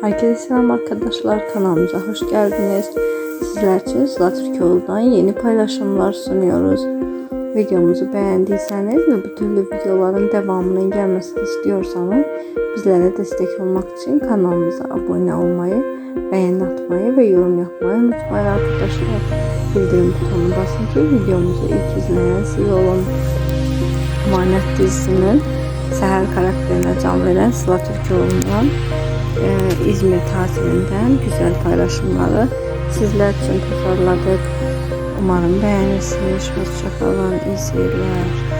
Herkese selam arkadaşlar kanalımıza hoş geldiniz. Sizler için Sıla Türkoğlu'dan yeni paylaşımlar sunuyoruz. Videomuzu beğendiyseniz ve bu türlü videoların devamının gelmesini istiyorsanız bizlere destek olmak için kanalımıza abone olmayı, beğeni atmayı ve yorum yapmayı unutmayın arkadaşlar. Bildirim butonuna basın ki videomuzu ilk izleyen siz olun. Emanet dizisinin Seher karakterine can veren Sıla Türkoğlu'ndan e, İzmir tatilinden güzel paylaşımları sizler için tasarladık. Umarım beğenirsiniz. Hoşçakalın. İyi seyirler.